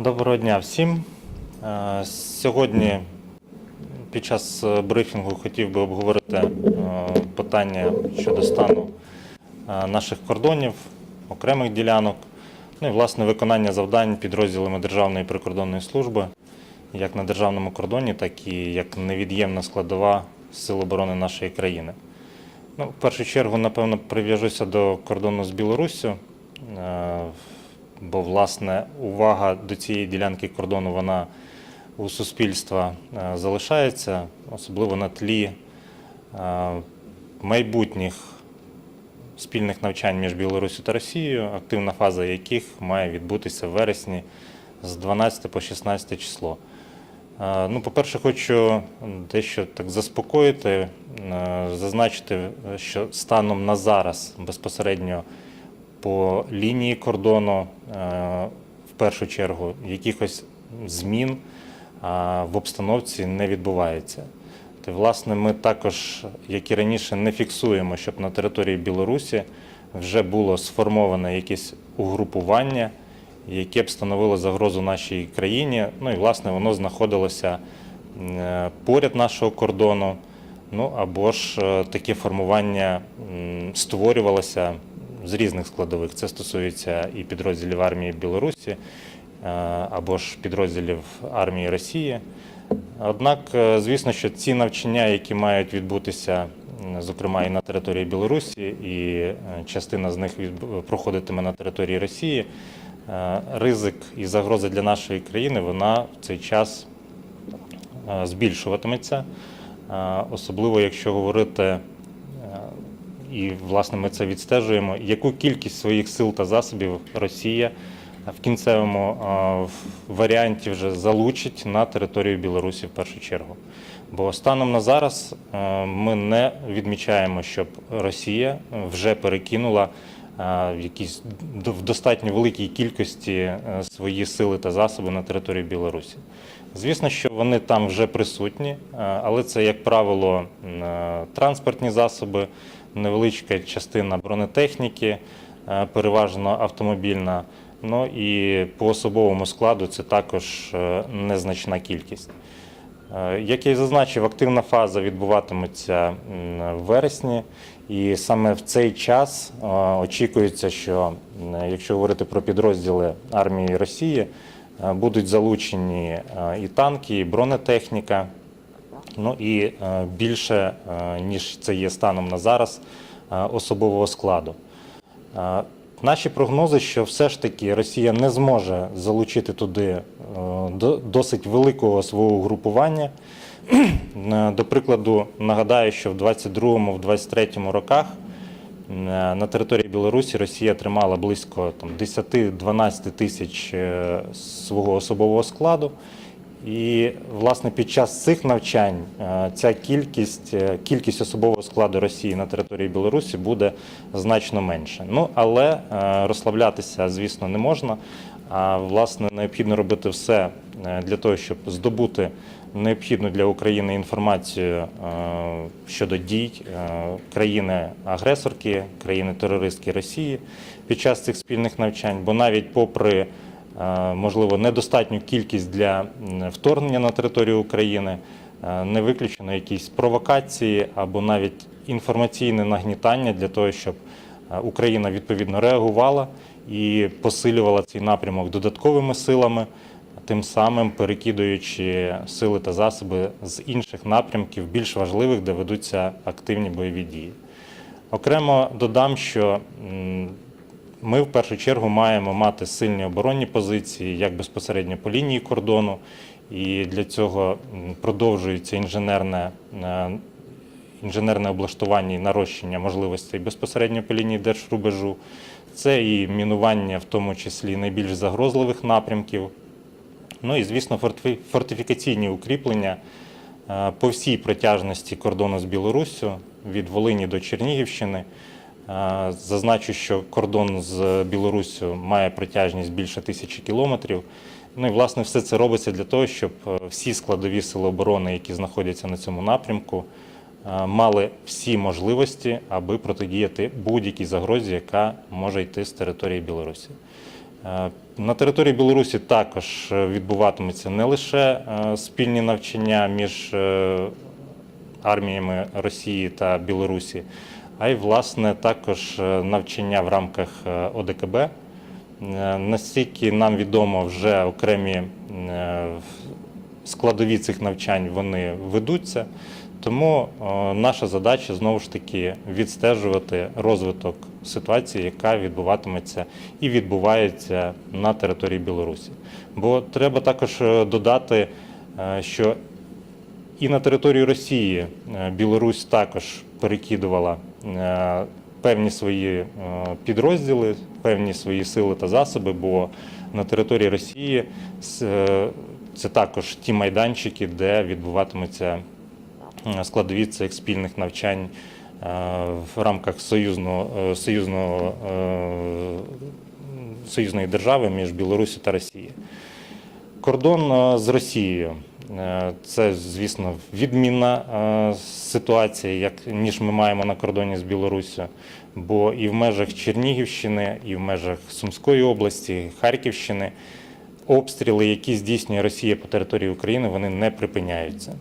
Доброго дня всім. Е, Сьогодні під час е, брифінгу хотів би обговорити е, питання щодо стану наших кордонів, окремих ділянок, ну і власне виконання завдань підрозділами Державної прикордонної служби, як на державному кордоні, так і як невід'ємна складова Сил оборони нашої країни. Ну, в першу чергу, напевно, прив'яжуся до кордону з Білоруссю, бо власне увага до цієї ділянки кордону вона у суспільства е, залишається, особливо на тлі е, майбутніх спільних навчань між Білоруссю та Росією, активна фаза яких має відбутися в вересні з 12 по 16 число. Е, Ну, по-перше, хочу дещо так заспокоїти, зазначити, що станом на зараз безпосередньо по лінії кордону, е, в першу чергу, якихось змін в обстановці не відбувається. То, власне, ми також, як і раніше, не фіксуємо, щоб на території Білорусі вже було сформоване якесь угрупування, яке б становило загрозу нашій країні. Ну і власне воно знаходилося е, поряд нашого кордону. Ну або ж е, таке формування створювалося з різних складових. Це стосується і підрозділів армії Білорусі, е, або ж підрозділів армії Росії. Однак, е, звісно, що ці навчання, які мають відбутися, зокрема і на території Білорусі, і е, частина з них проходитиме на території Росії, ризик і загроза для нашої країни вона в цей час збільшуватиметься, особливо якщо говорити, і власне ми це відстежуємо, яку кількість своїх сил та засобів Росія в кінцевому варіанті вже залучить на територію Білорусі в першу чергу. Бо станом на зараз е, ми не відмічаємо, щоб Росія вже перекинула е, якісь в достатньо великій кількості е, свої сили та засоби на територію Білорусі. Звісно, що вони там вже присутні, але це, як правило, транспортні засоби, невеличка частина бронетехніки, е, переважно автомобільна. Ну і по особовому складу це також е, незначна кількість. Е, Як я і зазначив, активна фаза відбуватиметься в вересні, і саме в цей час очікується, що якщо говорити про підрозділи армії Росії, будуть залучені і танки, і бронетехніка. Ну і е, більше, е, ніж це є станом на зараз, е, особового складу. Наші прогнози, що все ж таки Росія не зможе залучити туди досить великого свого угрупування. До прикладу, нагадаю, що в 22-23 роках на території Білорусі Росія тримала близько 10-12 тисяч свого особового складу. І власне під час цих навчань е, ця кількість, е, кількість особового складу Росії на території Білорусі буде значно менше. Ну але е, розслаблятися, звісно, не можна. А власне необхідно робити все для того, щоб здобути необхідну для України інформацію щодо дій країни-агресорки, країни-терористки Росії під час цих спільних навчань. Бо навіть попри можливо недостатню кількість для вторгнення на територію України, е, не виключено якісь провокації або навіть інформаційне нагнітання для того, щоб е, Україна відповідно реагувала і посилювала цей напрямок додатковими силами, тим самим перекидуючи сили та засоби з інших напрямків, більш важливих, де ведуться активні бойові дії. Окремо додам, що ми в першу чергу маємо мати сильні оборонні позиції як безпосередньо по лінії кордону, і для цього продовжується інженерне, е, інженерне облаштування і нарощення можливостей безпосередньо по лінії держрубежу. Це і мінування, в тому числі найбільш загрозливих напрямків. Ну і, звісно, фортифікаційні укріплення е, по всій протяжності кордону з Білоруссю від Волині до Чернігівщини. Зазначу, що кордон з Білоруссю має протяжність більше тисячі кілометрів. Ну і власне все це робиться для того, щоб е, всі складові сили оборони, які знаходяться на цьому напрямку, е, мали всі можливості, аби протидіяти будь-якій загрозі, яка може йти з території Білорусі. Е, На території Білорусі також відбуватимуться не лише спільні навчання між арміями Росії та Білорусі, а й власне також е, навчання в рамках е, ОДКБ. Е, Настільки нам відомо, вже окремі складові цих навчань вони ведуться. Тому наша задача знову ж таки відстежувати розвиток ситуації, яка відбуватиметься і відбувається на території Білорусі. Бо треба також додати, що і на території Росії Білорусь також перекидувала е, певні свої е, підрозділи, певні свої сили та засоби, бо на території Росії е, це також ті майданчики, де відбуватимуться складові цих спільних навчань в рамках союзного, союзного, союзної держави між Білорусі та Росією. Кордон з Росією. Е, Це, звісно, відмінна е, ситуація, як ніж ми маємо на кордоні з Білоруссю. Бо і в межах Чернігівщини, і в межах Сумської області, Харківщини обстріли, які здійснює Росія по території України, вони не припиняються.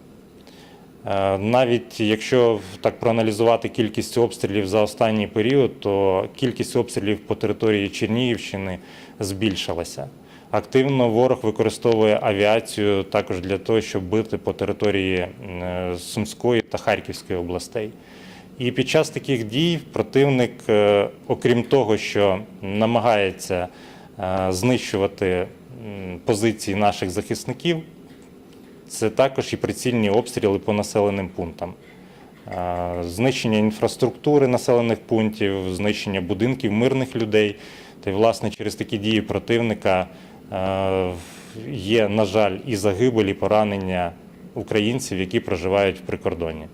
Е, Навіть якщо так проаналізувати кількість обстрілів за останній період, то кількість обстрілів по території Чернігівщини збільшилася. Активно ворог використовує авіацію також для того, щоб бити по території е, Сумської та Харківської областей. І під час таких дій противник, е, окрім того, що намагається е, знищувати позиції наших захисників, це також і прицільні обстріли по населеним пунктам. Знищення інфраструктури населених пунктів, знищення будинків мирних людей. Та й, власне, через такі дії противника є, на жаль, і загибель, і поранення українців, які проживають в прикордонні.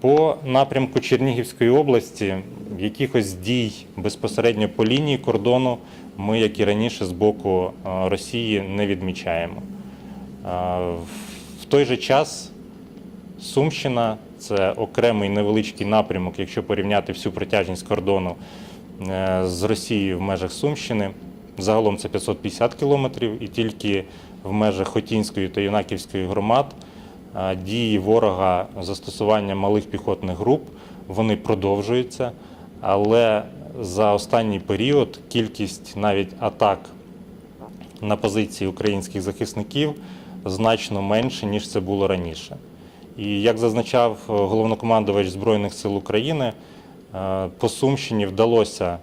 По напрямку Чернігівської області якихось дій безпосередньо по лінії кордону ми, як і раніше, з боку е, Росії не відмічаємо. Е, В той же час Сумщина це окремий невеличкий напрямок, якщо порівняти всю протяжність кордону е, з Росією в межах Сумщини. Загалом це 550 кілометрів, і тільки в межах Хотінської та Юнаківської громад дії ворога застосування малих піхотних груп вони продовжуються, але за останній період кількість навіть атак на позиції українських захисників значно менше, ніж це було раніше. І як зазначав е, головнокомандувач Збройних сил України, е, по Сумщині вдалося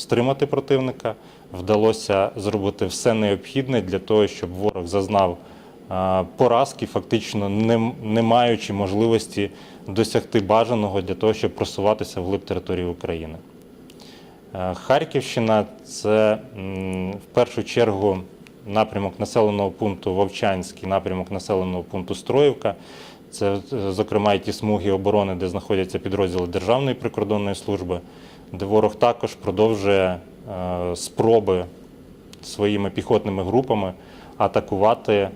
стримати противника, вдалося зробити все необхідне для того, щоб ворог зазнав поразки, фактично не, не маючи можливості досягти бажаного для того, щоб просуватися вглиб території України. Е, Харківщина це в першу чергу напрямок населеного пункту Вовчанський, напрямок населеного пункту Строївка. Це, е, зокрема, і ті смуги оборони, де знаходяться підрозділи Державної прикордонної служби, де ворог також продовжує е, спроби своїми піхотними групами атакувати е,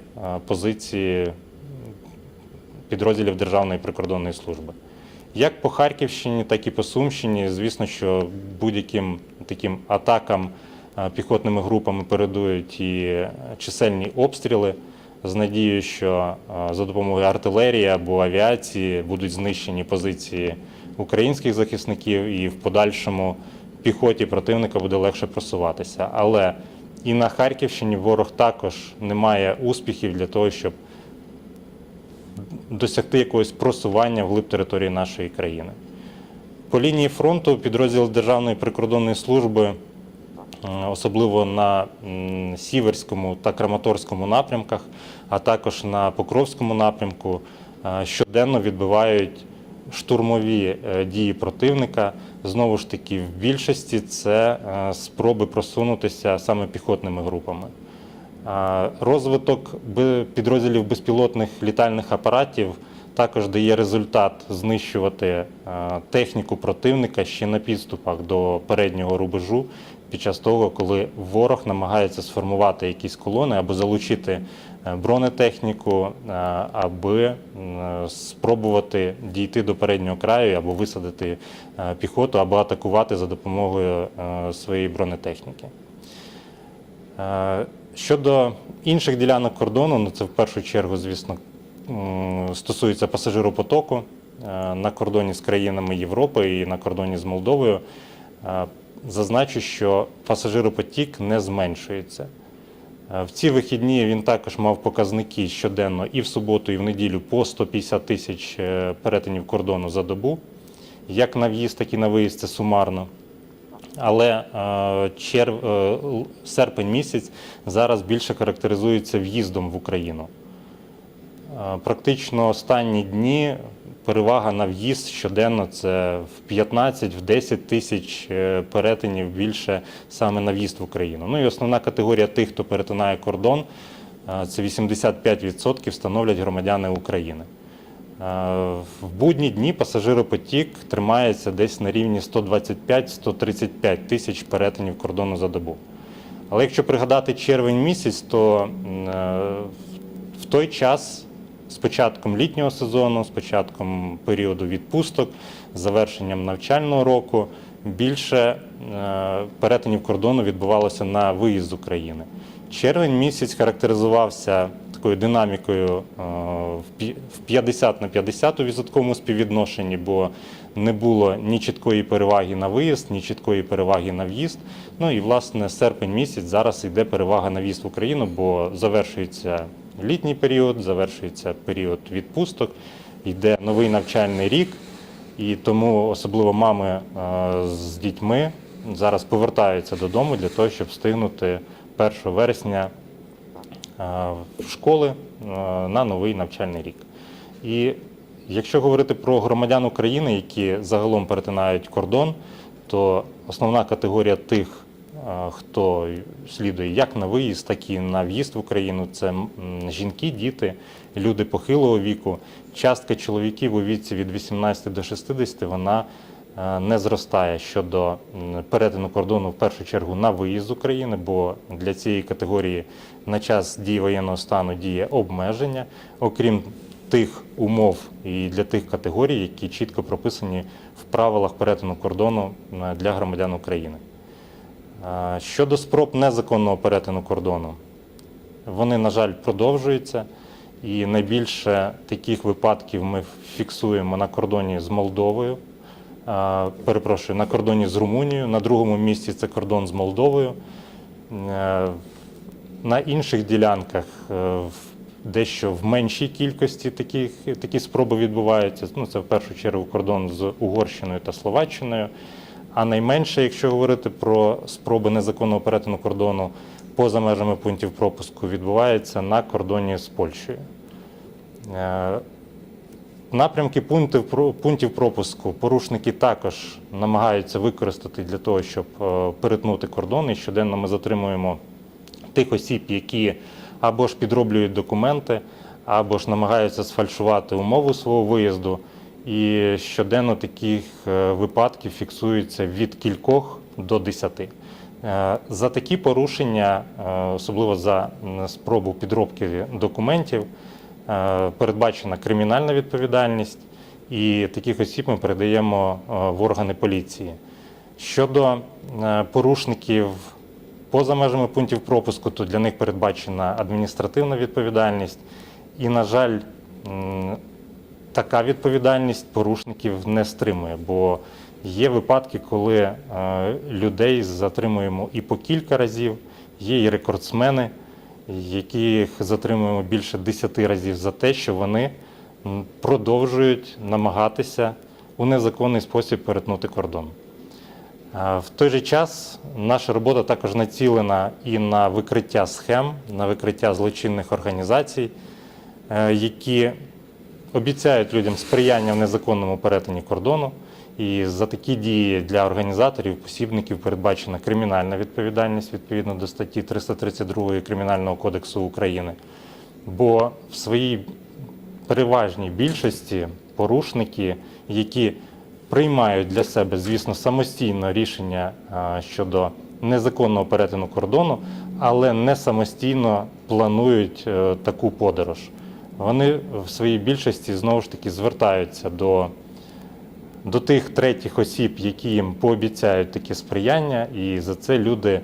позиції підрозділів Державної прикордонної служби. Як по Харківщині, так і по Сумщині, звісно, що будь-яким таким атакам е, піхотними групами передують і чисельні обстріли з надією, що за допомогою артилерії або авіації будуть знищені позиції українських захисників, і в подальшому піхоті противника буде легше просуватися. Але і на Харківщині ворог також не має успіхів для того, щоб досягти якогось просування вглиб території нашої країни. По лінії фронту підрозділ Державної прикордонної служби, е, особливо на Сіверському та Краматорському напрямках, а також на Покровському напрямку, е, щоденно відбивають штурмові е, дії противника. Знову ж таки, в більшості це е, спроби просунутися саме піхотними групами. Розвиток підрозділів безпілотних літальних апаратів також дає результат знищувати е, техніку противника ще на підступах до переднього рубежу під час того, коли ворог намагається сформувати якісь колони або залучити бронетехніку, е, аби спробувати дійти до переднього краю або висадити е, піхоту, або атакувати за допомогою е, своєї бронетехніки. Е, Щодо інших ділянок кордону, ну це в першу чергу, звісно, стосується пасажиропотоку е, на кордоні з країнами Європи і на кордоні з Молдовою. Е, Зазначу, що пасажиропотік не зменшується. Е, В ці вихідні він також мав показники щоденно і в суботу, і в неділю по 150 тисяч е, перетинів кордону за добу. Як на в'їзд, так і на виїзд це сумарно. Але е, черв, серпень місяць зараз більше характеризується в'їздом в Україну. Практично останні дні перевага на в'їзд щоденно це в 15 в 10 тисяч е, перетинів більше саме на в'їзд в Україну. Ну і основна категорія тих, хто перетинає кордон, е, це 85% становлять громадяни України. Е, В будні дні пасажиропотік тримається десь на рівні 125-135 тисяч перетинів кордону за добу. Але якщо пригадати червень місяць, то в той час, з початком літнього сезону, з початком періоду відпусток, з завершенням навчального року, більше е, перетинів кордону відбувалося на виїзд з України. Червень місяць характеризувався такою динамікою е, в пі- в 50 на 50 у відсотковому співвідношенні, бо не було ні чіткої переваги на виїзд, ні чіткої переваги на в'їзд. Ну і власне серпень місяць зараз йде перевага на в'їзд в Україну, бо завершується літній період, завершується період відпусток, йде новий навчальний рік. І тому особливо мами е, з дітьми зараз повертаються додому для того, щоб встигнути 1 вересня е, в школи е, на новий навчальний рік. І якщо говорити про громадян України, які загалом перетинають кордон, то основна категорія тих, хто слідує як на виїзд, так і на в'їзд в Україну, це жінки, діти, люди похилого віку. Частка чоловіків у віці від 18 до 60 вона е, не зростає щодо перетину кордону в першу чергу на виїзд України, бо для цієї категорії на час дії воєнного стану діє обмеження, окрім тих умов і для тих категорій, які чітко прописані в правилах перетину кордону для громадян України. Щодо спроб незаконного перетину кордону, вони, на жаль, продовжуються. І найбільше таких випадків ми фіксуємо на кордоні з Молдовою. Перепрошую, на кордоні з Румунією. На другому місці це кордон з Молдовою. Е, На інших ділянках е, дещо в меншій кількості таких, такі спроби відбуваються. Ну, це в першу чергу кордон з Угорщиною та Словаччиною. А найменше, якщо говорити про спроби незаконного перетину кордону поза межами пунктів пропуску, відбувається на кордоні з Польщею. Е, Напрямки пунктів, пропуску порушники також намагаються використати для того, щоб е, перетнути кордон. І щоденно ми затримуємо тих осіб, які або ж підроблюють документи, або ж намагаються сфальшувати умову свого виїзду. І щоденно таких е, випадків фіксується від кількох до десяти. Е, За такі порушення, е, особливо за спробу підробки документів, передбачена кримінальна відповідальність, і таких осіб ми передаємо в органи поліції. Щодо порушників поза межами пунктів пропуску, то для них передбачена адміністративна відповідальність. І, на жаль, така відповідальність порушників не стримує, бо є випадки, коли е, людей затримуємо і по кілька разів, є і рекордсмени, яких затримуємо більше 10 разів за те, що вони продовжують намагатися у незаконний спосіб перетнути кордон. Е, В той же час наша робота також націлена і на викриття схем, на викриття злочинних організацій, е, які обіцяють людям сприяння в незаконному перетині кордону. І за такі дії для організаторів, посібників передбачена кримінальна відповідальність відповідно до статті 332 Кримінального кодексу України. Бо в своїй переважній більшості порушники, які приймають для себе, звісно, самостійно рішення щодо незаконного перетину кордону, але не самостійно планують е, таку подорож. Вони в своїй більшості знову ж таки звертаються до, до тих третіх осіб, які їм пообіцяють таке сприяння, і за це люди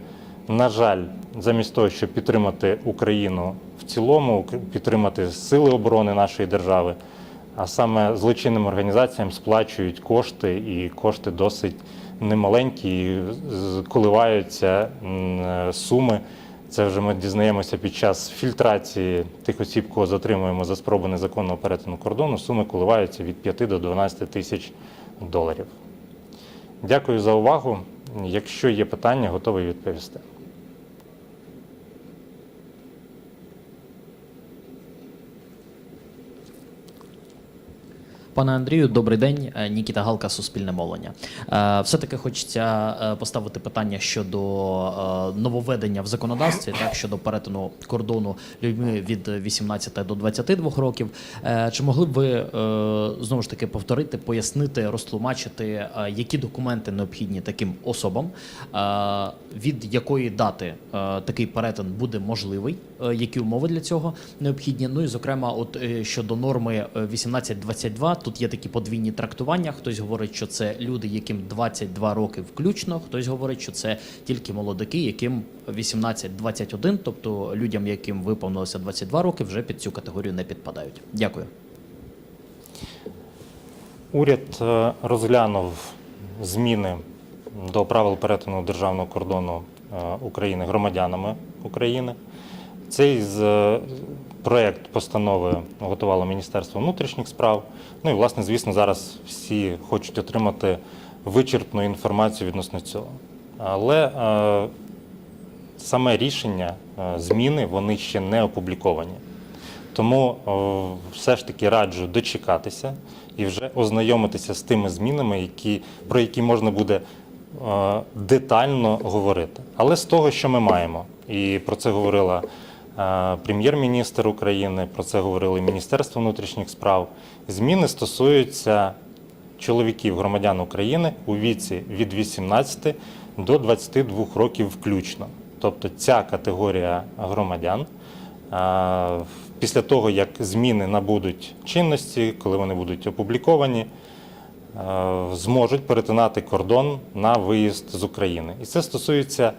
На жаль, замість того, щоб підтримати Україну в цілому, підтримати сили оборони нашої держави, а саме злочинним організаціям сплачують кошти, і кошти досить немаленькі, і коливаються суми. Це вже ми дізнаємося під час фільтрації тих осіб, кого затримуємо за спроби незаконного перетину кордону. Суми коливаються від 5 до 12 тисяч доларів. Дякую за увагу. Якщо є питання, готовий відповісти. Пане Андрію, добрий день. Е, Нікіта Галка, Суспільне мовлення. Е, Все-таки хочеться е, поставити питання щодо е, нововведення в законодавстві, так щодо перетину кордону людьми від 18 до 22 років. Чи могли б ви знову ж таки повторити, пояснити, розтлумачити, які документи необхідні таким особам, від якої дати такий перетин буде можливий, які умови для цього необхідні? Ну і зокрема, от щодо норми е, 1822, тут є такі подвійні трактування. Хтось говорить, що це люди, яким 22 роки включно, хтось говорить, що це тільки молодики, яким 18-21, тобто людям, яким виповнилося 22 роки, вже під цю категорію не підпадають. Дякую. Уряд е, розглянув зміни до правил перетину державного кордону е, України громадянами України. Цей з- е, проект постанови готувало Міністерство внутрішніх справ. Ну і, власне, звісно, зараз всі хочуть отримати вичерпну інформацію відносно цього. Але е, саме рішення, е, зміни, вони ще не опубліковані. Тому о, все ж таки раджу дочекатися і вже ознайомитися з тими змінами, які, про які можна буде е, детально говорити. Але з того, що ми маємо, і про це говорила е, прем'єр-міністр України, про це говорило і Міністерство внутрішніх справ. Зміни стосуються чоловіків громадян України у віці від 18 до 22 років включно. Тобто ця категорія громадян після того, як зміни набудуть чинності, коли вони будуть опубліковані, зможуть перетинати кордон на виїзд з України. І це стосується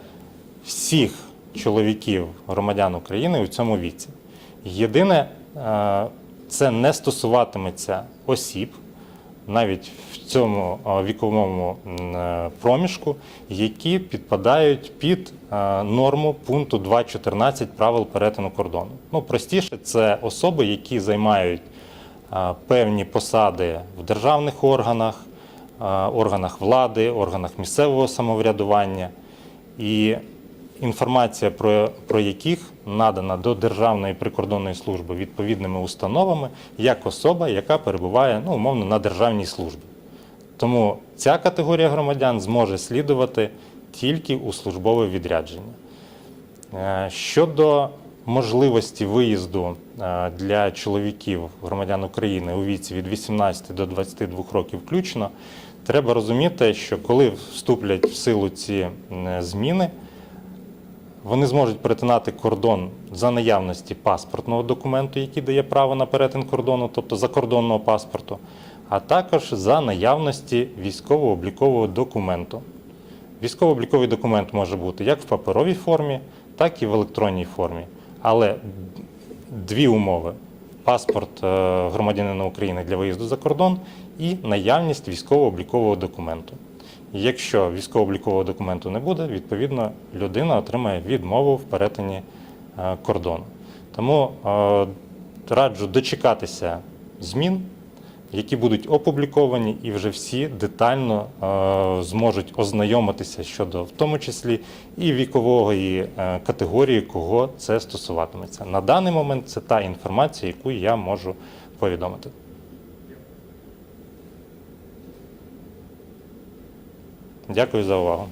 всіх чоловіків громадян України у цьому віці. Єдине, це не стосуватиметься осіб, навіть в цьому віковому е, проміжку, які підпадають під е, норму пункту 2.14 правил перетину кордону. Ну, простіше, це особи, які займають певні посади в державних органах, органах влади, органах місцевого самоврядування. І інформація про, про яких надана до Державної прикордонної служби відповідними установами як особа, яка перебуває ну, умовно на державній службі. Тому ця категорія громадян зможе слідувати тільки у службове відрядження. Е, Щодо можливості виїзду е, для чоловіків громадян України у віці від 18 до 22 років включно, треба розуміти, що коли вступлять в силу ці зміни, вони зможуть перетинати кордон за наявності паспортного документу, який дає право на перетин кордону, тобто закордонного паспорту, а також за наявності військово-облікового документу. Військово-обліковий документ може бути як в паперовій формі, так і в електронній формі. Але дві умови: паспорт е, громадянина України для виїзду за кордон і наявність військово-облікового документу. Якщо військово-облікового документу не буде, відповідно людина отримає відмову в перетині е, кордону. Тому е, раджу дочекатися змін, які будуть опубліковані, і вже всі детально е, зможуть ознайомитися щодо, в тому числі, і вікової категорії, кого це стосуватиметься. На даний момент це та інформація, яку я можу повідомити. Дякую за увагу.